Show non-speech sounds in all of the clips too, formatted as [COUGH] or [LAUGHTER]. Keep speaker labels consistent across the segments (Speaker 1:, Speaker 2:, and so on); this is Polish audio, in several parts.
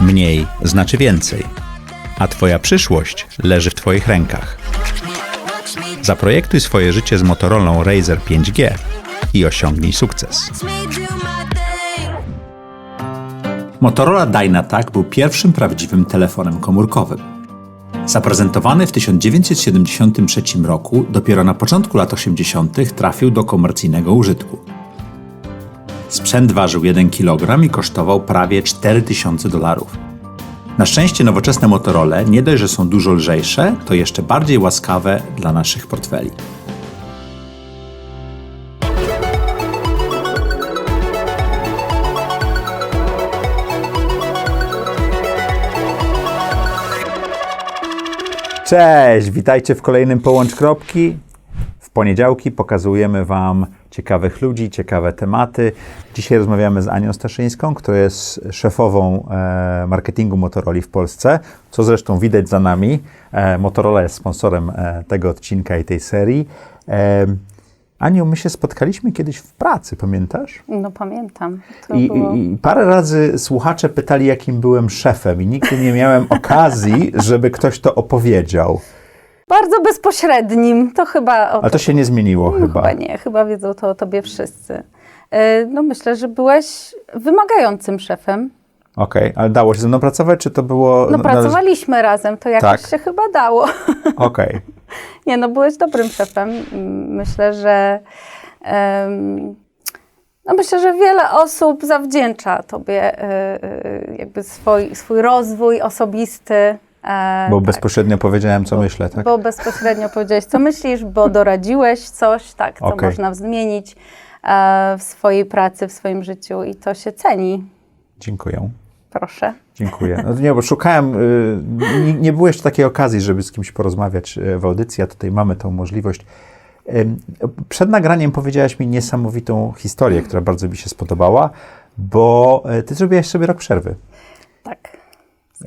Speaker 1: Mniej znaczy więcej, a Twoja przyszłość leży w Twoich rękach. Zaprojektuj swoje życie z Motorola Razer 5G i osiągnij sukces. Motorola Dynatac był pierwszym prawdziwym telefonem komórkowym. Zaprezentowany w 1973 roku, dopiero na początku lat 80. trafił do komercyjnego użytku. Sprzęt ważył 1 kg i kosztował prawie 4000 dolarów. Na szczęście nowoczesne Motorola nie dość, że są dużo lżejsze, to jeszcze bardziej łaskawe dla naszych portfeli. Cześć, witajcie w kolejnym Połącz Kropki. Poniedziałki pokazujemy Wam ciekawych ludzi, ciekawe tematy. Dzisiaj rozmawiamy z Anią Staszyńską, która jest szefową e, marketingu Motorola w Polsce, co zresztą widać za nami. E, Motorola jest sponsorem e, tego odcinka i tej serii. E, Aniu, my się spotkaliśmy kiedyś w pracy, pamiętasz?
Speaker 2: No pamiętam.
Speaker 1: I,
Speaker 2: było...
Speaker 1: I parę razy słuchacze pytali, jakim byłem szefem, i nigdy nie miałem okazji, żeby ktoś to opowiedział.
Speaker 2: Bardzo bezpośrednim. To chyba. O,
Speaker 1: Ale to się nie zmieniło
Speaker 2: no,
Speaker 1: chyba.
Speaker 2: chyba nie, chyba wiedzą to o tobie wszyscy. E, No myślę, że byłeś wymagającym szefem.
Speaker 1: Okej, ale dało się ze mną pracować, czy to było...
Speaker 2: No pracowaliśmy razem, to jakoś
Speaker 1: Tak.
Speaker 2: się chyba dało. [LAUGHS]
Speaker 1: Okej.
Speaker 2: Nie, no byłeś dobrym szefem. Myślę, że em, no myślę, że wiele osób zawdzięcza tobie e, e, jakby swój, swój rozwój osobisty. E,
Speaker 1: Bo
Speaker 2: tak.
Speaker 1: bezpośrednio powiedziałem, co myślę, tak?
Speaker 2: Bo bezpośrednio powiedziałeś, co myślisz, bo doradziłeś coś, tak, co
Speaker 1: Okej.
Speaker 2: można zmienić e, w swojej pracy, w swoim życiu i to się ceni.
Speaker 1: Dziękuję.
Speaker 2: Proszę.
Speaker 1: Dziękuję. No nie, bo szukałem, y, nie, nie było jeszcze takiej okazji, żeby z kimś porozmawiać y, w audycji, a tutaj mamy tą możliwość. Ym, Przed nagraniem powiedziałaś mi niesamowitą historię, która bardzo mi się spodobała, bo y, ty zrobiłaś sobie rok przerwy.
Speaker 2: Tak.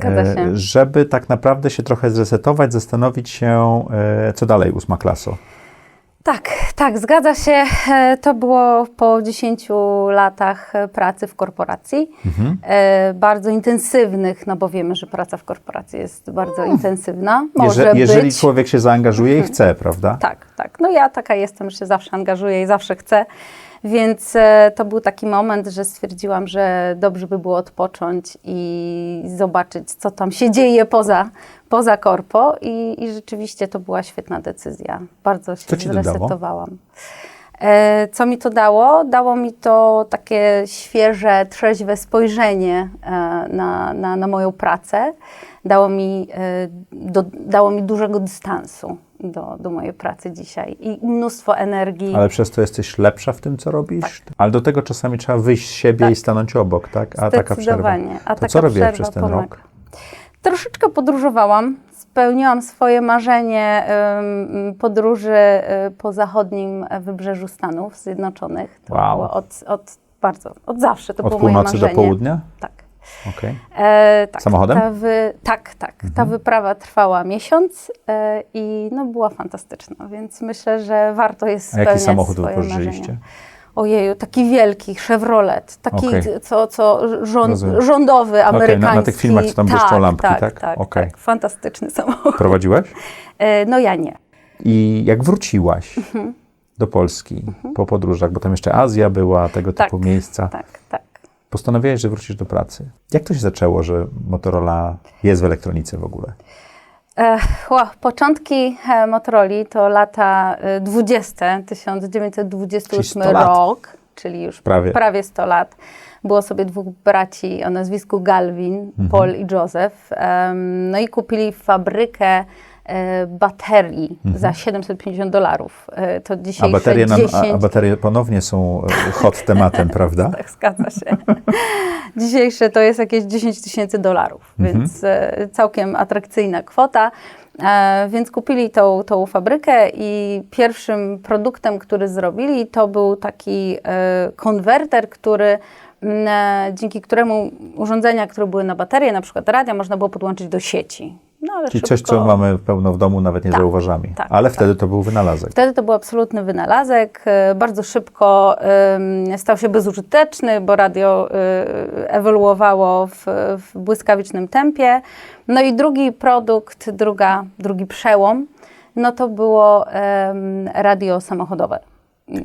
Speaker 1: E,
Speaker 2: się.
Speaker 1: Żeby tak naprawdę się trochę zresetować, zastanowić się, e, co dalej, ósma klaso.
Speaker 2: Tak, tak, zgadza się. E, To było po 10 latach pracy w korporacji.
Speaker 1: Mhm.
Speaker 2: Bardzo intensywnych, no bo wiemy, że praca w korporacji jest bardzo intensywna. Może
Speaker 1: Jeże, jeżeli
Speaker 2: być.
Speaker 1: człowiek się zaangażuje i chce, prawda?
Speaker 2: Tak, tak. No ja taka jestem, że się zawsze angażuję i zawsze chcę. Więc e, to był taki moment, że stwierdziłam, że dobrze by było odpocząć i zobaczyć, co tam się dzieje poza, poza korpo. I, I rzeczywiście to była świetna decyzja. Bardzo się zresetowałam. E, Co mi to dało? Dało mi to takie świeże, trzeźwe spojrzenie e, na, na, na moją pracę. Dało mi, do, dało mi dużego dystansu do, do mojej pracy dzisiaj i mnóstwo energii.
Speaker 1: Ale przez to jesteś lepsza w tym, co robisz? Ale do tego czasami trzeba wyjść z siebie
Speaker 2: Tak.
Speaker 1: i stanąć obok, tak? A taka przerwa.
Speaker 2: A
Speaker 1: To co robiłaś przez ten
Speaker 2: pomaga.
Speaker 1: rok?
Speaker 2: Troszeczkę podróżowałam. Spełniłam swoje marzenie em, podróży e, po zachodnim wybrzeżu Stanów Zjednoczonych. To
Speaker 1: Wow.
Speaker 2: było od, od bardzo, od zawsze to
Speaker 1: Od
Speaker 2: było moje
Speaker 1: północy do
Speaker 2: marzenie.
Speaker 1: południa?
Speaker 2: Tak.
Speaker 1: Okej.
Speaker 2: E, tak,
Speaker 1: Samochodem? Mhm.
Speaker 2: Wy, tak, tak. Ta wyprawa trwała miesiąc e, i no, była fantastyczna, więc myślę, że warto jest
Speaker 1: A jaki samochód wypożyczyliście?
Speaker 2: Ojeju, taki wielki Chevrolet, taki
Speaker 1: Okej.
Speaker 2: co, co rząd, rządowy,
Speaker 1: na- na
Speaker 2: amerykański.
Speaker 1: tych filmach, co tam błyszczą lampki, tak?
Speaker 2: Tak, tak,
Speaker 1: Okej.
Speaker 2: tak. Fantastyczny samochód.
Speaker 1: Prowadziłaś?
Speaker 2: E, no ja nie.
Speaker 1: I jak wróciłaś
Speaker 2: Mhm.
Speaker 1: do Polski po podróżach, bo tam jeszcze Azja była, tego
Speaker 2: Tak,
Speaker 1: typu miejsca,
Speaker 2: Tak, tak.
Speaker 1: Postanowiłaś, że wrócisz do pracy. Jak to się zaczęło, że Motorola jest w elektronice w ogóle?
Speaker 2: E, ła, początki e, Motorola to lata e, 20, 1928
Speaker 1: Czyli 100 lat.
Speaker 2: rok, czyli już
Speaker 1: Prawie.
Speaker 2: prawie 100 lat. Było sobie dwóch braci o nazwisku Galvin,
Speaker 1: Mhm.
Speaker 2: Paul i Joseph. No i kupili fabrykę e, baterii za 750 dolarów. E, to
Speaker 1: Mhm. A baterie, nam,
Speaker 2: 10...
Speaker 1: a, a baterie ponownie są e, hot tematem, [LAUGHS] prawda?
Speaker 2: Tak, zgadza się. [LAUGHS] Dzisiejsze to jest jakieś 10 tysięcy dolarów,
Speaker 1: Mhm.
Speaker 2: więc całkiem atrakcyjna kwota. Więc kupili tą, tą fabrykę i pierwszym produktem, który zrobili, to był taki konwerter, który mm, dzięki któremu urządzenia, które były na baterie, na przykład radia, można było podłączyć do sieci. No, ale
Speaker 1: Czyli
Speaker 2: szybko...
Speaker 1: coś, co mamy pełno w domu, nawet nie
Speaker 2: Tak,
Speaker 1: zauważamy.
Speaker 2: tak,
Speaker 1: Ale
Speaker 2: tak.
Speaker 1: wtedy to był wynalazek.
Speaker 2: Wtedy to był absolutny wynalazek. e, Bardzo szybko em, stał się bezużyteczny, bo radio e, ewoluowało w, w błyskawicznym tempie. No i drugi produkt, druga, drugi przełom, no to było radio samochodowe.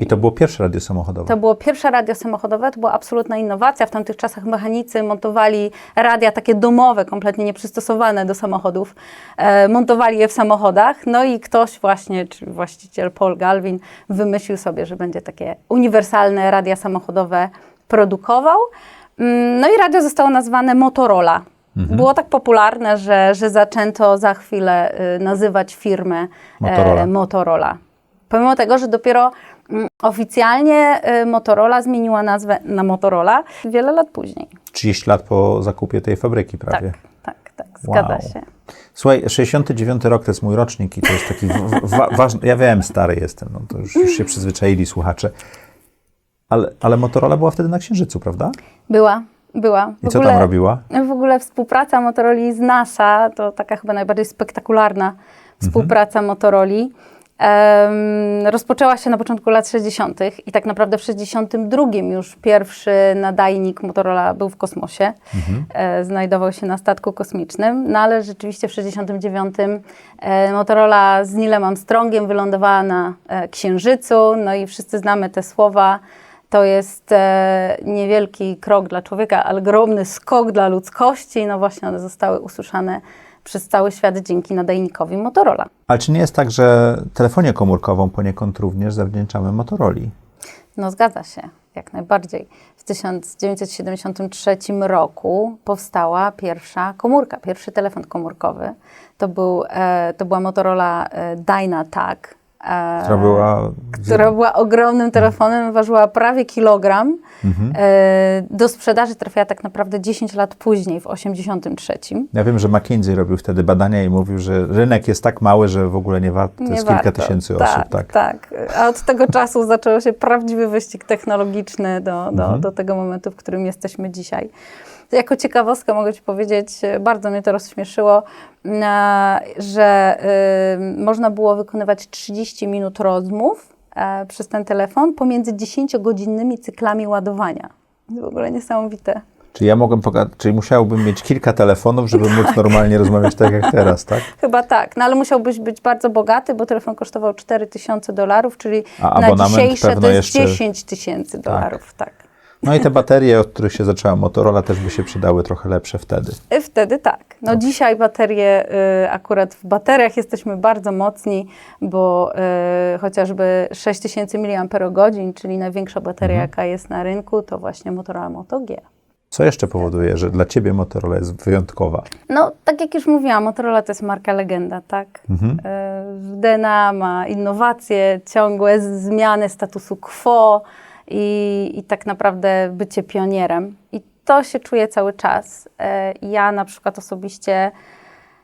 Speaker 1: I to było pierwsze radio samochodowe.
Speaker 2: To było pierwsze radio samochodowe, to była absolutna innowacja. W tamtych czasach mechanicy montowali radia takie domowe, kompletnie nieprzystosowane do samochodów. E, montowali je w samochodach. No i ktoś właśnie, czyli właściciel Paul Galvin, wymyślił sobie, że będzie takie uniwersalne radia samochodowe produkował. Mm, No i radio zostało nazwane Motorola. Było tak popularne, że, że zaczęto za chwilę y, nazywać firmę
Speaker 1: Motorola.
Speaker 2: E, Motorola. Pomimo tego, że dopiero oficjalnie y, Motorola zmieniła nazwę na Motorola wiele lat później.
Speaker 1: 30 lat po zakupie tej fabryki prawie.
Speaker 2: Tak, tak, tak, zgadza
Speaker 1: Wow.
Speaker 2: się.
Speaker 1: Słuchaj, 69 rok to jest mój rocznik i to jest taki wa- ważny. Ja wiem, stary jestem, no to już, już się przyzwyczaili słuchacze. Ale, ale Motorola była wtedy na Księżycu, prawda?
Speaker 2: Była, była. W
Speaker 1: I co tam robiła?
Speaker 2: W ogóle współpraca Motorola z NASA to taka chyba najbardziej spektakularna współpraca Motorola. Rozpoczęła się na początku lat 60. i tak naprawdę w 62 już pierwszy nadajnik Motorola był w kosmosie. E, znajdował się na statku kosmicznym, no ale rzeczywiście w 69 e, Motorola z Neilem Armstrongiem wylądowała na e, Księżycu, no i wszyscy znamy te słowa. To jest niewielki krok dla człowieka, ale ogromny skok dla ludzkości. No właśnie one zostały usłyszane przez cały świat dzięki nadajnikowi Motorola.
Speaker 1: Ale czy nie jest tak, że telefonię komórkową poniekąd również zawdzięczamy Motoroli?
Speaker 2: No zgadza się, jak najbardziej. W 1973 roku powstała pierwsza komórka, pierwszy telefon komórkowy. To, był, e, to była Motorola e, Dynatac.
Speaker 1: Która była...
Speaker 2: która była ogromnym telefonem, ważyła prawie kilogram. E, do sprzedaży trafiła tak naprawdę 10 lat później, w 83.
Speaker 1: Ja wiem, że McKinsey robił wtedy badania i mówił, że rynek jest tak mały, że w ogóle nie warto. To
Speaker 2: Nie
Speaker 1: jest kilka tysięcy
Speaker 2: tak,
Speaker 1: osób, tak?
Speaker 2: Tak, A od tego czasu [LAUGHS] zaczął się prawdziwy wyścig technologiczny do, do, do tego momentu, w którym jesteśmy dzisiaj. Jako ciekawostkę mogę Ci powiedzieć, e, bardzo mnie to rozśmieszyło, e, że y, można było wykonywać 30 minut rozmów e, przez ten telefon pomiędzy 10-godzinnymi cyklami ładowania. W ogóle niesamowite.
Speaker 1: Czyli ja mogłem czyli musiałbym mieć kilka telefonów, żeby móc normalnie rozmawiać tak jak teraz, tak? [LAUGHS]
Speaker 2: Chyba tak, no ale musiałbyś być bardzo bogaty, bo telefon kosztował 4000 dolarów, czyli
Speaker 1: A
Speaker 2: na dzisiejsze to jest
Speaker 1: jeszcze-
Speaker 2: 10 tysięcy dolarów, tak.
Speaker 1: No i te baterie, od których się zaczęła Motorola, też by się przydały trochę lepsze wtedy.
Speaker 2: Y, Wtedy tak. No dzisiaj baterie, y, akurat w bateriach jesteśmy bardzo mocni, bo y, chociażby 6000 mAh, czyli największa bateria, jaka jest na rynku, to właśnie Motorola Moto G.
Speaker 1: Co jeszcze powoduje, że dla ciebie Motorola jest wyjątkowa?
Speaker 2: No, tak jak już mówiłam, Motorola to jest marka legenda, tak?
Speaker 1: Mhm.
Speaker 2: Y, DNA ma innowacje, ciągłe zmiany statusu quo i, i tak naprawdę bycie pionierem. I to się czuje cały czas. E, Ja na przykład osobiście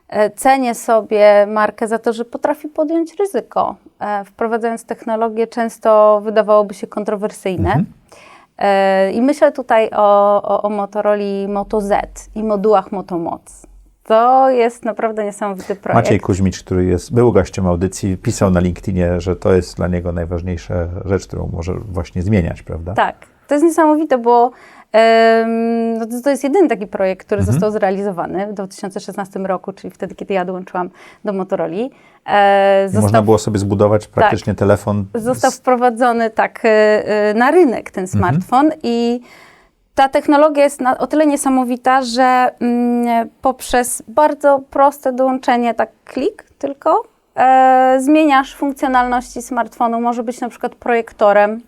Speaker 2: e, cenię sobie markę za to, że potrafi podjąć ryzyko, e, wprowadzając technologie często wydawałoby się kontrowersyjne. E, I myślę tutaj o, o, o Motorola Moto Z i modułach Motomoc. To jest naprawdę niesamowity projekt.
Speaker 1: Maciej Kuźmicz, który jest, był gościem audycji, pisał na LinkedInie, że to jest dla niego najważniejsza rzecz, którą może właśnie zmieniać, prawda?
Speaker 2: Tak, to jest niesamowite, bo no to, jest jedyny taki projekt, który
Speaker 1: Mhm.
Speaker 2: został zrealizowany w 2016 roku, czyli wtedy, kiedy ja dołączyłam do Motorola. E,
Speaker 1: I można było sobie zbudować praktycznie telefon.
Speaker 2: Został
Speaker 1: z-
Speaker 2: wprowadzony tak e, e, na rynek ten smartfon i ta technologia jest na, o tyle niesamowita, że mm, poprzez bardzo proste dołączenie, tak klik tylko, e, zmieniasz funkcjonalności smartfonu. Może być na przykład projektorem,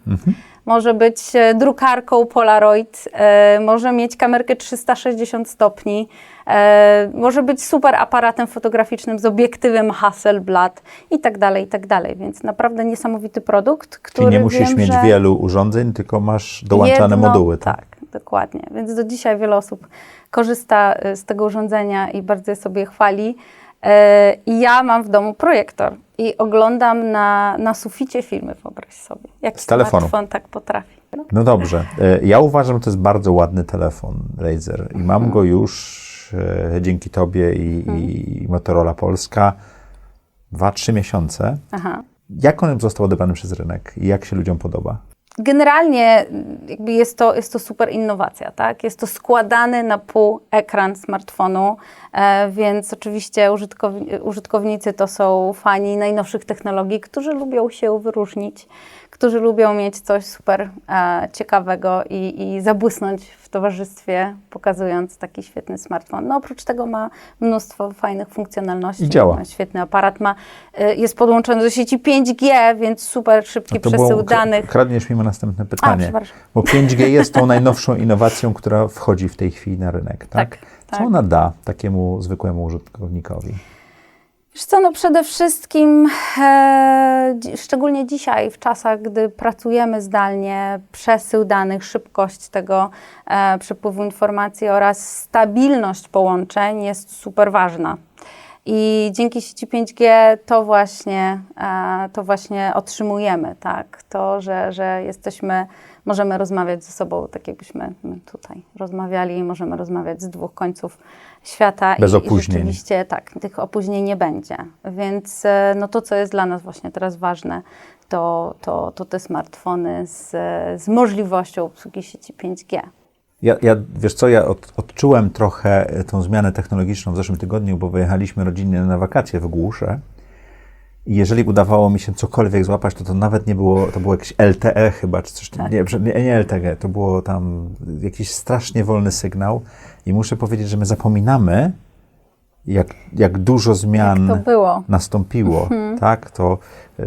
Speaker 2: może być e, drukarką Polaroid, e, może mieć kamerkę 360 stopni, e, może być super aparatem fotograficznym z obiektywem Hasselblad i tak dalej, i tak dalej. Więc naprawdę niesamowity produkt, który
Speaker 1: Czyli nie musisz
Speaker 2: wiem,
Speaker 1: mieć wielu urządzeń, tylko masz dołączane
Speaker 2: jedno-
Speaker 1: moduły. Tak?
Speaker 2: Tak, dokładnie. Więc do dzisiaj wiele osób korzysta e, z tego urządzenia i bardzo je sobie chwali. E, I ja mam w domu projektor i oglądam na, na suficie filmy, wyobraź sobie. Jak
Speaker 1: Z telefonu.
Speaker 2: tak potrafi. No.
Speaker 1: No dobrze. E, Ja uważam, że to jest bardzo ładny telefon Razer i mam go już dzięki Tobie i, i Motorola Polska. Dwa, trzy miesiące.
Speaker 2: Aha.
Speaker 1: Jak on został odebrany przez rynek i jak się ludziom podoba?
Speaker 2: Generalnie mm, jakby jest, to, jest to super innowacja, tak? Jest to składany na pół ekran smartfonu, e, więc oczywiście użytkownicy to są fani najnowszych technologii, którzy lubią się wyróżnić, którzy lubią mieć coś super e, ciekawego i, i zabłysnąć w towarzystwie, pokazując taki świetny smartfon. No oprócz tego ma mnóstwo fajnych funkcjonalności.
Speaker 1: I działa.
Speaker 2: Ma świetny aparat, ma, e, jest podłączony do sieci 5G, więc super szybki przesył danych.
Speaker 1: Kradniesz mi następne pytanie.
Speaker 2: przepraszam.
Speaker 1: bo 5G jest tą [LAUGHS] najnowszą innowacją, która wchodzi w tej chwili na rynek, tak?
Speaker 2: Tak,
Speaker 1: Co
Speaker 2: tak.
Speaker 1: ona da takiemu zwykłemu użytkownikowi?
Speaker 2: Wiesz co, no przede wszystkim, e, szczególnie dzisiaj, w czasach, gdy pracujemy zdalnie, przesył danych, szybkość tego e, przepływu informacji oraz stabilność połączeń jest super ważna. I dzięki sieci 5G to właśnie, e, to właśnie otrzymujemy, tak? To, że, że jesteśmy, możemy rozmawiać ze sobą tak, jakbyśmy my tutaj rozmawiali, możemy rozmawiać z dwóch końców świata.
Speaker 1: Bez
Speaker 2: i,
Speaker 1: opóźnień.
Speaker 2: I rzeczywiście tak, tych opóźnień nie będzie. Więc e, no to, co jest dla nas właśnie teraz ważne, to, to, to te smartfony z, z możliwością obsługi sieci 5G.
Speaker 1: Ja, ja, wiesz co, ja od, odczułem trochę e, tą zmianę technologiczną w zeszłym tygodniu, bo wyjechaliśmy rodzinnie na wakacje w Głusze. I jeżeli udawało mi się cokolwiek złapać, to to nawet nie było, to było jakieś LTE chyba, czy coś,
Speaker 2: Tak.
Speaker 1: nie, nie, nie LTE, to było tam jakiś strasznie wolny sygnał. I muszę powiedzieć, że my zapominamy, jak, jak dużo zmian
Speaker 2: Jak
Speaker 1: nastąpiło,
Speaker 2: Mhm.
Speaker 1: tak, to y,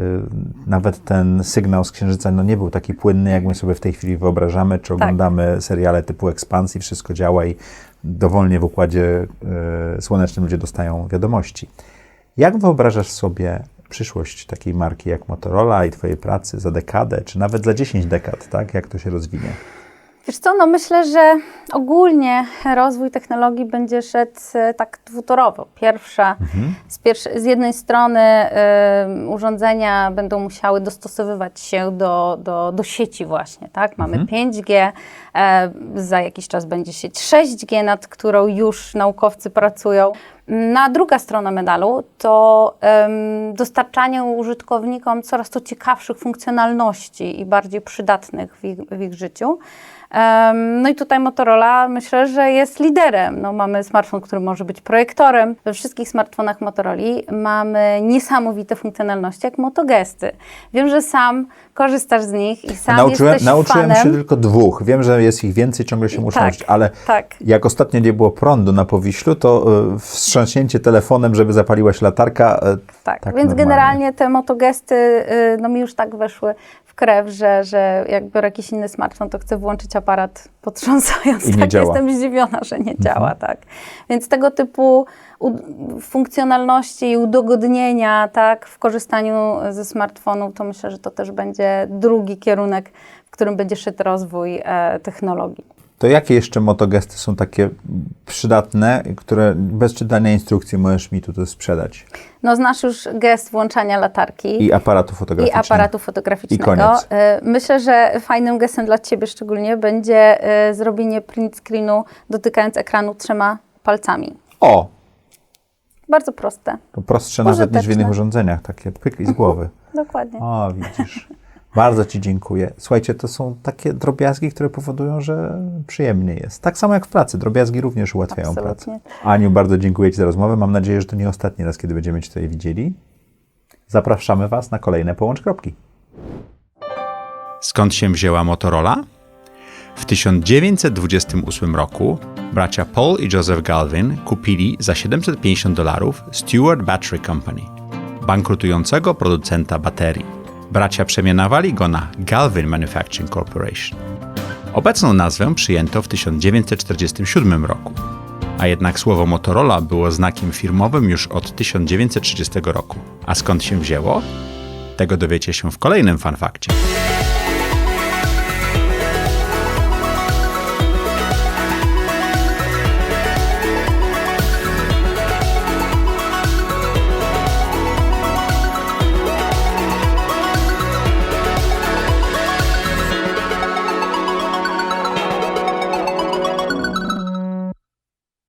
Speaker 1: nawet ten sygnał z Księżyca no, nie był taki płynny, jak my sobie w tej chwili wyobrażamy, czy
Speaker 2: Tak.
Speaker 1: oglądamy seriale typu Ekspansji, wszystko działa i dowolnie w układzie y, słonecznym ludzie dostają wiadomości. Jak wyobrażasz sobie przyszłość takiej marki jak Motorola i Twojej pracy za dekadę, czy nawet za 10 dekad, tak? Jak to się rozwinie?
Speaker 2: Wiesz co, no myślę, że ogólnie rozwój technologii będzie szedł e, tak dwutorowo. Pierwsza, z, pierwsze, z jednej strony e, urządzenia będą musiały dostosowywać się do, do, do sieci właśnie, tak? Mamy 5G, e, za jakiś czas będzie sieć 6G, nad którą już naukowcy pracują. Na druga strona medalu to dostarczanie użytkownikom coraz to ciekawszych funkcjonalności i bardziej przydatnych w ich, w ich życiu. No i tutaj Motorola myślę, że jest liderem. No, mamy smartfon, który może być projektorem. We wszystkich smartfonach Motorola mamy niesamowite funkcjonalności jak motogesty. Wiem, że sam korzystasz z nich i sam
Speaker 1: Nauczyłem,
Speaker 2: jesteś
Speaker 1: nauczyłem
Speaker 2: fanem.
Speaker 1: się tylko dwóch. Wiem, że jest ich więcej, ciągle się muszę
Speaker 2: Tak,
Speaker 1: nauczyć, ale
Speaker 2: tak.
Speaker 1: jak ostatnio nie było prądu na Powiślu, to y, wstrząśnięcie telefonem, żeby zapaliła się latarka. y,
Speaker 2: Tak,
Speaker 1: tak
Speaker 2: więc
Speaker 1: normalnie.
Speaker 2: generalnie te motogesty y, no mi już tak weszły krew, że, że jak biorę jakiś inny smartfon, to chcę włączyć aparat potrząsając.
Speaker 1: I nie [LAUGHS]
Speaker 2: tak,
Speaker 1: działa.
Speaker 2: jestem zdziwiona, że nie działa, tak. Więc tego typu funkcjonalności i udogodnienia, tak, w korzystaniu ze smartfonu, to myślę, że to też będzie drugi kierunek, w którym będzie szedł rozwój e, technologii.
Speaker 1: To jakie jeszcze motogesty są takie przydatne, które bez czytania instrukcji możesz mi tutaj sprzedać?
Speaker 2: No znasz już gest włączania latarki.
Speaker 1: I aparatu
Speaker 2: I
Speaker 1: fotograficznego.
Speaker 2: aparatu fotograficznego.
Speaker 1: I koniec.
Speaker 2: E, Myślę, że fajnym gestem dla Ciebie szczególnie będzie e, zrobienie print screenu dotykając ekranu trzema palcami.
Speaker 1: O!
Speaker 2: Bardzo proste.
Speaker 1: To prostsze nawet niż w
Speaker 2: Użyteczne.
Speaker 1: innych urządzeniach, takie pyk i z głowy. [LAUGHS]
Speaker 2: Dokładnie.
Speaker 1: O, widzisz. Bardzo Ci dziękuję. Słuchajcie, to są takie drobiazgi, które powodują, że przyjemnie jest. Tak samo jak w pracy. Drobiazgi również ułatwiają
Speaker 2: Absolutnie.
Speaker 1: pracę. Aniu, bardzo dziękuję Ci za rozmowę. Mam nadzieję, że to nie ostatni raz, kiedy będziemy Cię tutaj widzieli. Zapraszamy Was na kolejne Połącz Kropki.
Speaker 3: Skąd się wzięła Motorola? W 1928 roku bracia Paul i Joseph Galvin kupili za 750 dolarów Stewart Battery Company, bankrutującego producenta baterii. Bracia przemianowali go na Galvin Manufacturing Corporation. Obecną nazwę przyjęto w 1947 roku, a jednak słowo Motorola było znakiem firmowym już od 1930 roku. A skąd się wzięło? Tego dowiecie się w kolejnym fanfakcie.